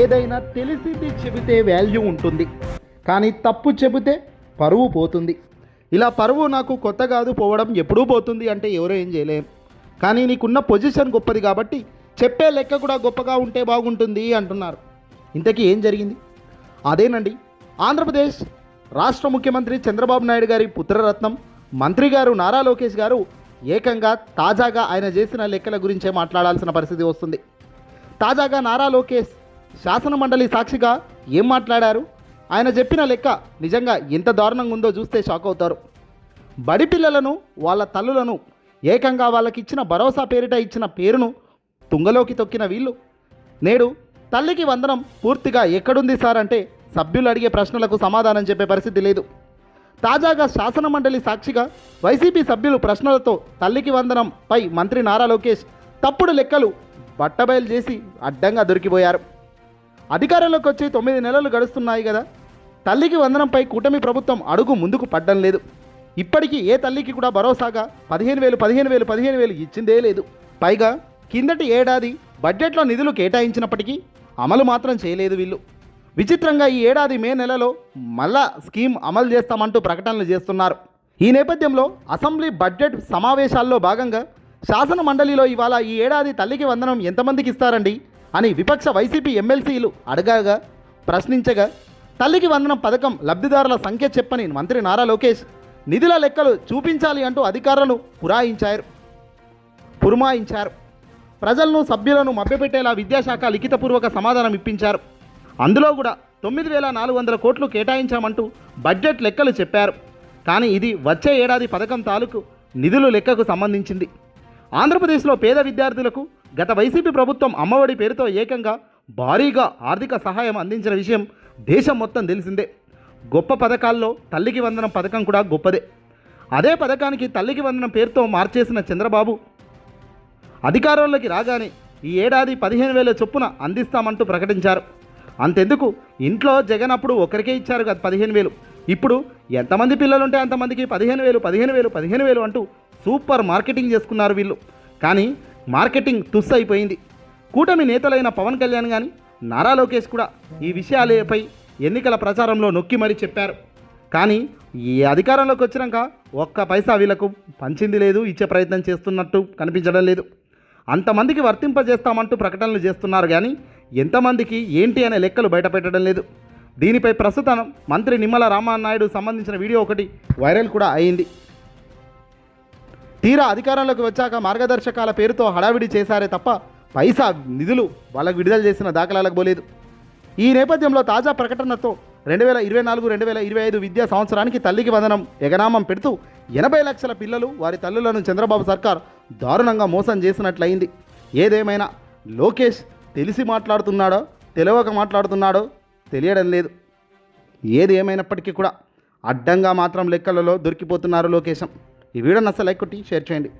ఏదైనా తెలిసింది చెబితే వాల్యూ ఉంటుంది. కానీ తప్పు చెబితే పరువు పోతుంది. ఇలా పరువు నాకు కొత్త కాదు పోవడం ఎప్పుడూ పోతుంది అంటే ఎవరో ఏం చేయలేం. కానీ నీకున్న పొజిషన్ గొప్పది కాబట్టి చెప్పే లెక్క కూడా గొప్పగా ఉంటే బాగుంటుంది అంటున్నారు. ఇంతకీ ఏం జరిగింది? అదేనండి ఆంధ్రప్రదేశ్ రాష్ట్ర ముఖ్యమంత్రి చంద్రబాబు నాయుడు గారి పుత్రరత్నం మంత్రి గారు నారా లోకేష్ గారు ఏకంగా తాజాగా ఆయన చేసిన లెక్కల గురించే మాట్లాడాల్సిన పరిస్థితి వస్తుంది. తాజాగా నారా లోకేష్ శాసన మండలి సాక్షిగా ఏం మాట్లాడారు? ఆయన చెప్పిన లెక్క నిజంగా ఎంత దారుణంగా ఉందో చూస్తే షాక్ అవుతారు. బడి పిల్లలను వాళ్ళ తల్లులను ఏకంగా వాళ్ళకి ఇచ్చిన భరోసా పేరిట ఇచ్చిన పేరును తుంగలోకి తొక్కిన వీళ్ళు. నేడు తల్లికి వందనం పూర్తిగా ఎక్కడుంది సార్ అంటే సభ్యులు అడిగే ప్రశ్నలకు సమాధానం చెప్పే పరిస్థితి లేదు. తాజాగా శాసన మండలి సాక్షిగా వైసీపీ సభ్యులు ప్రశ్నలతో తల్లికి వందనంపై మంత్రి నారా లోకేష్ తప్పుడు లెక్కలు బట్టబయలు చేసి అడ్డంగా దొరికిపోయారు. అధికారంలోకి వచ్చి తొమ్మిది నెలలు గడుస్తున్నాయి కదా. తల్లికి వందనంపై కూటమి ప్రభుత్వం అడుగు ముందుకు పడ్డం లేదు. ఇప్పటికీ ఏ తల్లికి కూడా భరోసాగా పదిహేను వేలు పదిహేను వేలు పదిహేను వేలు ఇచ్చిందే లేదు. పైగా కిందటి ఏడాది బడ్జెట్లో నిధులు కేటాయించినప్పటికీ అమలు మాత్రం చేయలేదు వీళ్ళు. విచిత్రంగా ఈ ఏడాది మే నెలలో మళ్ళా స్కీమ్ అమలు చేస్తామంటూ ప్రకటనలు చేస్తున్నారు. ఈ నేపథ్యంలో అసెంబ్లీ బడ్జెట్ సమావేశాల్లో భాగంగా శాసన మండలిలో ఇవాళ ఈ ఏడాది తల్లికి వందనం ఎంతమందికి ఇస్తారండి? అని విపక్ష వైసీపీ ఎమ్మెల్సీలు అడగగా ప్రశ్నించగా తల్లికి వందనం పథకం లబ్ధిదారుల సంఖ్య చెప్పని మంత్రి నారా లోకేష్ నిధుల లెక్కలు చూపించాలి అంటూ అధికారులను పురాయించారు. పురమాయించారు. ప్రజలను సభ్యులను మభ్యపెట్టేలా విద్యాశాఖ లిఖితపూర్వక సమాధానం ఇప్పించారు. అందులో కూడా తొమ్మిది వేల నాలుగు వందల కోట్లు కేటాయించామంటూ బడ్జెట్ లెక్కలు చెప్పారు. కానీ ఇది వచ్చే ఏడాది పథకం తాలూకు నిధులు లెక్కకు సంబంధించింది. ఆంధ్రప్రదేశ్లో పేద విద్యార్థులకు గత వైసీపీ ప్రభుత్వం అమ్మఒడి పేరుతో ఏకంగా భారీగా ఆర్థిక సహాయం అందించిన విషయం దేశం మొత్తం తెలిసిందే. గొప్ప పథకాల్లో తల్లికి వందనం పథకం కూడా గొప్పదే. అదే పథకానికి తల్లికి వందనం పేరుతో మార్చేసిన చంద్రబాబు అధికారంలోకి రాగానే ఈ ఏడాది పదిహేను వేల చొప్పున అందిస్తామంటూ ప్రకటించారు. అంతెందుకు? ఇంట్లో జగన్ అప్పుడు ఒకరికే ఇచ్చారు కదా పదిహేను వేలు. ఇప్పుడు ఎంతమంది పిల్లలుంటే అంతమందికి పదిహేను వేలు పదిహేను వేలు పదిహేను వేలు అంటూ సూపర్ మార్కెటింగ్ చేసుకున్నారు వీళ్ళు. కానీ మార్కెటింగ్ తుస్ అయిపోయింది. కూటమి నేతలైన పవన్ కళ్యాణ్ కానీ నారా లోకేష్ కూడా ఈ విషయాలపై ఎన్నికల ప్రచారంలో నొక్కి మరీ చెప్పారు. కానీ ఈ అధికారంలోకి వచ్చినాక ఒక్క పైసా వీళ్ళకు పంచింది లేదు ఇచ్చే ప్రయత్నం చేస్తున్నట్టు కనిపించడం లేదు. అంతమందికి వర్తింపజేస్తామంటూ ప్రకటనలు చేస్తున్నారు కానీ ఎంతమందికి ఏంటి అనే లెక్కలు బయటపెట్టడం లేదు. దీనిపై ప్రస్తుతం మంత్రి నిమ్మల రామానాయుడు సంబంధించిన వీడియో ఒకటి వైరల్ కూడా అయింది. తీరా అధికారంలోకి వచ్చాక మార్గదర్శకాల పేరుతో హడావిడి చేశారే తప్ప పైసా నిధులు వాళ్ళకు విడుదల చేసిన దాఖలాలకు పోలేదు. ఈ నేపథ్యంలో తాజా ప్రకటనతో రెండు వేల ఇరవై నాలుగు రెండు వేల ఇరవై ఐదు విద్యా సంవత్సరానికి తల్లికి వందనం ఎగనామం పెడుతూ ఎనభై లక్షల పిల్లలు వారి తల్లులను చంద్రబాబు సర్కార్ దారుణంగా మోసం చేసినట్లయింది. ఏదేమైనా లోకేష్ తెలిసి మాట్లాడుతున్నాడో తెలియక మాట్లాడుతున్నాడో తెలియడం లేదు. ఏది ఏమైనప్పటికీ కూడా అడ్డంగా మాత్రం లెక్కలలో దొరికిపోతున్నారు లోకేశం. ఈ వీడియో నచ్చ లైక్ కొట్టి షేర్ చేయండి.